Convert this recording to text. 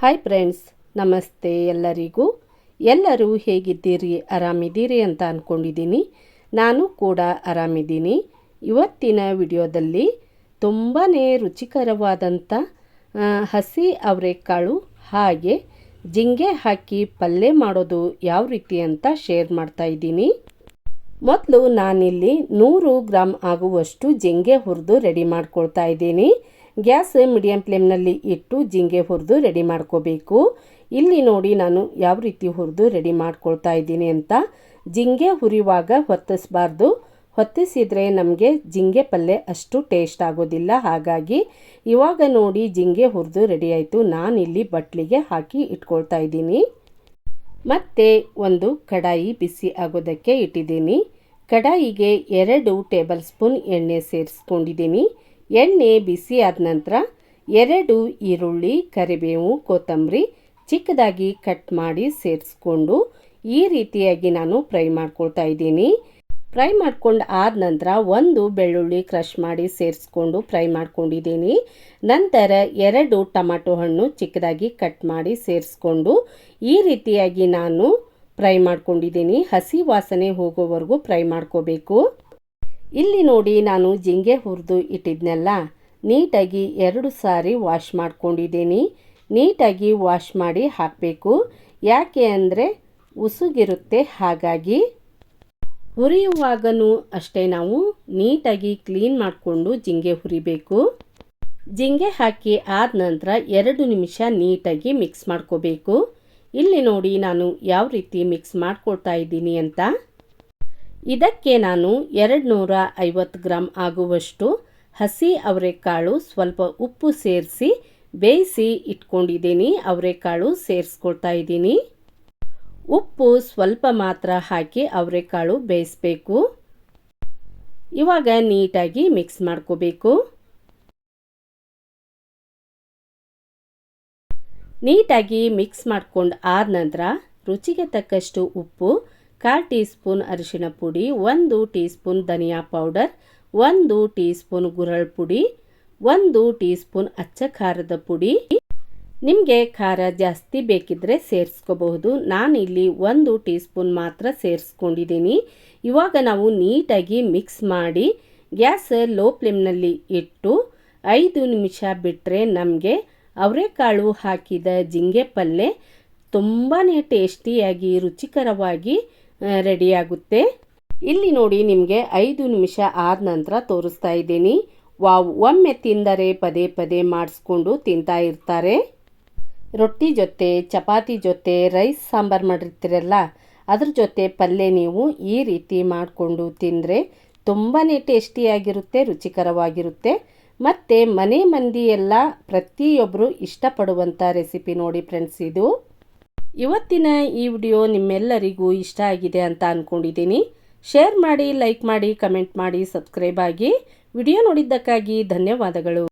Hi friends ನಮಸ್ತೆ ಎಲ್ಲರಿಗೂ. ಎಲ್ಲರೂ ಹೇಗಿದ್ದೀರಿ? ಆರಾಮಿದ್ದೀರಿ ಅಂತ ಅಂದ್ಕೊಂಡಿದ್ದೀನಿ ನಾನು ಕೂಡ ಆರಾಮಿದ್ದೀನಿ. ಇವತ್ತಿನ ವಿಡಿಯೋದಲ್ಲಿ ತುಂಬಾ ರುಚಿಕರವಾದಂಥ ಹಸಿ ಅವರೆಕಾಳು ಹಾಗೆ ಜಿಂಗೆ ಹಾಕಿ ಪಲ್ಯ ಮಾಡೋದು ಯಾವ ರೀತಿ ಅಂತ ಶೇರ್ ಮಾಡ್ತಾ ಇದ್ದೀನಿ. ಮೊದಲು ನಾನಿಲ್ಲಿ ನೂರು ಗ್ರಾಮ್ ಆಗುವಷ್ಟು ಜಿಂಗೆ ಹುರಿದು ರೆಡಿ ಮಾಡ್ಕೊಳ್ತಾ ಇದ್ದೀನಿ. ಗ್ಯಾಸ್ ಮೀಡಿಯಂ ಫ್ಲೇಮ್ನಲ್ಲಿ ಇಟ್ಟು ಜಿಂಗೆ ಹುರಿದು ರೆಡಿ ಮಾಡ್ಕೋಬೇಕು. ಇಲ್ಲಿ ನೋಡಿ ನಾನು ಯಾವ ರೀತಿ ಹುರಿದು ರೆಡಿ ಮಾಡ್ಕೊಳ್ತಾ ಇದ್ದೀನಿ ಅಂತ. ಜಿಂಗೆ ಹುರಿಯುವಾಗ ಹೊತ್ತಿಸಬಾರ್ದು. ಹೊತ್ತಿಸಿದರೆ ನಮಗೆ ಜಿಂಗೆ ಪಲ್ಯ ಅಷ್ಟು ಟೇಸ್ಟ್ ಆಗೋದಿಲ್ಲ. ಹಾಗಾಗಿ ಇವಾಗ ನೋಡಿ ಜಿಂಗೆ ಹುರಿದು ರೆಡಿ ಆಯಿತು. ನಾನಿಲ್ಲಿ ಬಟ್ಲಿಗೆ ಹಾಕಿ ಇಟ್ಕೊಳ್ತಾ ಇದ್ದೀನಿ. ಮತ್ತೆ ಒಂದು ಕಡಾಯಿ ಬಿಸಿ ಆಗೋದಕ್ಕೆ ಇಟ್ಟಿದ್ದೀನಿ. ಕಡಾಯಿಗೆ ಎರಡು ಟೇಬಲ್ ಸ್ಪೂನ್ ಎಣ್ಣೆ ಸೇರಿಸ್ಕೊಂಡಿದ್ದೀನಿ. ಎಣ್ಣೆ ಬಿಸಿ ಆದ ನಂತರ ಎರಡು ಈರುಳ್ಳಿ, ಕರಿಬೇವು, ಕೊತ್ತಂಬರಿ ಚಿಕ್ಕದಾಗಿ ಕಟ್ ಮಾಡಿ ಸೇರಿಸ್ಕೊಂಡು ಈ ರೀತಿಯಾಗಿ ನಾನು ಫ್ರೈ ಮಾಡ್ಕೊಳ್ತಾ ಇದ್ದೀನಿ. ಫ್ರೈ ಮಾಡ್ಕೊಂಡು ಆದ ನಂತರ ಒಂದು ಬೆಳ್ಳುಳ್ಳಿ ಕ್ರಷ್ ಮಾಡಿ ಸೇರಿಸ್ಕೊಂಡು ಫ್ರೈ ಮಾಡ್ಕೊಂಡಿದ್ದೀನಿ. ನಂತರ ಎರಡು ಟೊಮಾಟೊ ಹಣ್ಣು ಚಿಕ್ಕದಾಗಿ ಕಟ್ ಮಾಡಿ ಸೇರಿಸ್ಕೊಂಡು ಈ ರೀತಿಯಾಗಿ ನಾನು ಫ್ರೈ ಮಾಡ್ಕೊಂಡಿದ್ದೀನಿ. ಹಸಿ ವಾಸನೆ ಹೋಗೋವರೆಗೂ ಫ್ರೈ ಮಾಡ್ಕೋಬೇಕು. ಇಲ್ಲಿ ನೋಡಿ ನಾನು ಜಿಂಗೆ ಹುರಿದು ಇಟ್ಟಿದ್ನೆಲ್ಲ. ನೀಟಾಗಿ ಎರಡು ಸಾರಿ ವಾಶ್ ಮಾಡ್ಕೊಂಡಿದ್ದೀನಿ. ನೀಟಾಗಿ ವಾಶ್ ಮಾಡಿ ಹಾಕಬೇಕು. ಯಾಕೆ ಅಂದರೆ ಉಸುಗಿರುತ್ತೆ ಹಾಗಾಗಿ. ಹುರಿಯುವಾಗನೂ ಅಷ್ಟೇ ನಾವು ನೀಟಾಗಿ ಕ್ಲೀನ್ ಮಾಡಿಕೊಂಡು ಜಿಂಗೆ ಹುರಿಬೇಕು. ಜಿಂಗೆ ಹಾಕಿ ಆದ ನಂತರ ಎರಡು ನಿಮಿಷ ನೀಟಾಗಿ ಮಿಕ್ಸ್ ಮಾಡ್ಕೋಬೇಕು. ಇಲ್ಲಿ ನೋಡಿ ನಾನು ಯಾವ ರೀತಿ ಮಿಕ್ಸ್ ಮಾಡ್ಕೊಳ್ತಾ ಇದ್ದೀನಿ ಅಂತ. ಇದಕ್ಕೆ ನಾನು ಎರಡು ನೂರ ಐವತ್ತು ಗ್ರಾಮ್ ಆಗುವಷ್ಟು ಹಸಿ ಅವರೆಕಾಳು ಸ್ವಲ್ಪ ಉಪ್ಪು ಸೇರಿಸಿ ಬೇಯಿಸಿ ಇಟ್ಕೊಂಡಿದ್ದೀನಿ. ಅವರೆಕಾಳು ಸೇರಿಸ್ಕೊಳ್ತಾ ಇದ್ದೀನಿ. ಉಪ್ಪು ಸ್ವಲ್ಪ ಮಾತ್ರ ಹಾಕಿ ಅವರೆಕಾಳು ಬೇಯಿಸ್ಬೇಕು. ಇವಾಗ ನೀಟಾಗಿ ಮಿಕ್ಸ್ ಮಾಡ್ಕೋಬೇಕು. ನೀಟಾಗಿ ಮಿಕ್ಸ್ ಮಾಡ್ಕೊಂಡು ಆದ ನಂತರ ರುಚಿಗೆ ತಕ್ಕಷ್ಟು ಉಪ್ಪು ಕಾಲು ಟೀ ಸ್ಪೂನ್ ಅರಿಶಿಣ ಪುಡಿ, ಒಂದು ಟೀ ಸ್ಪೂನ್ ಧನಿಯಾ ಪೌಡರ್, ಒಂದು ಟೀ ಸ್ಪೂನ್ ಗುರಳ್ ಪುಡಿ, ಒಂದು ಟೀ ಸ್ಪೂನ್ ಅಚ್ಚ ಖಾರದ ಪುಡಿ. ನಿಮಗೆ ಖಾರ ಜಾಸ್ತಿ ಬೇಕಿದ್ದರೆ ಸೇರಿಸ್ಕೋಬಹುದು. ನಾನಿಲ್ಲಿ ಒಂದು ಟೀ ಸ್ಪೂನ್ ಮಾತ್ರ ಸೇರಿಸ್ಕೊಂಡಿದ್ದೀನಿ. ಇವಾಗ ನಾವು ನೀಟಾಗಿ ಮಿಕ್ಸ್ ಮಾಡಿ ಗ್ಯಾಸ್ ಲೋ ಫ್ಲೇಮ್ನಲ್ಲಿ ಇಟ್ಟು ಐದು ನಿಮಿಷ ಬಿಟ್ಟರೆ ನಮಗೆ ಅವರೆಕಾಳು ಹಾಕಿದ ಜಿಂಗೆ ಪಲ್ಯ ತುಂಬಾ ಟೇಸ್ಟಿಯಾಗಿ, ರುಚಿಕರವಾಗಿ ರೆಡಿಯಾಗುತ್ತೆ ಇಲ್ಲಿ ನೋಡಿ ನಿಮಗೆ ಐದು ನಿಮಿಷ ಆದ ನಂತರ ತೋರಿಸ್ತಾ ಇದ್ದೀನಿ. ವಾವ್, ಒಮ್ಮೆ ತಿಂದರೆ ಪದೇ ಪದೇ ಮಾಡಿಸ್ಕೊಂಡು ತಿಂತಾ ಇರ್ತಾರೆ. ರೊಟ್ಟಿ ಜೊತೆ, ಚಪಾತಿ ಜೊತೆ, ರೈಸ್, ಸಾಂಬಾರು ಮಾಡಿರ್ತೀರಲ್ಲ, ಅದ್ರ ಜೊತೆ ಪಲ್ಯ ನೀವು ಈ ರೀತಿ ಮಾಡಿಕೊಂಡು ತಿಂದರೆ ತುಂಬಾ ಟೇಸ್ಟಿಯಾಗಿರುತ್ತೆ ರುಚಿಕರವಾಗಿರುತ್ತೆ. ಮತ್ತು ಮನೆ ಮಂದಿ ಎಲ್ಲ ಪ್ರತಿಯೊಬ್ಬರು ಇಷ್ಟಪಡುವಂಥ ರೆಸಿಪಿ ನೋಡಿ ಫ್ರೆಂಡ್ಸ್ ಇದು. ಇವತ್ತಿನ ಈ ವಿಡಿಯೋ ನಿಮ್ಮೆಲ್ಲರಿಗೂ ಇಷ್ಟ ಆಗಿದೆ ಅಂತ ಅಂದ್ಕೊಂಡಿದ್ದೀನಿ ಶೇರ್ ಮಾಡಿ, ಲೈಕ್ ಮಾಡಿ, ಕಮೆಂಟ್ ಮಾಡಿ, ಸಬ್ಸ್ಕ್ರೈಬ್ ಆಗಿ ವಿಡಿಯೋ ನೋಡಿದ್ದಕ್ಕಾಗಿ ಧನ್ಯವಾದಗಳು.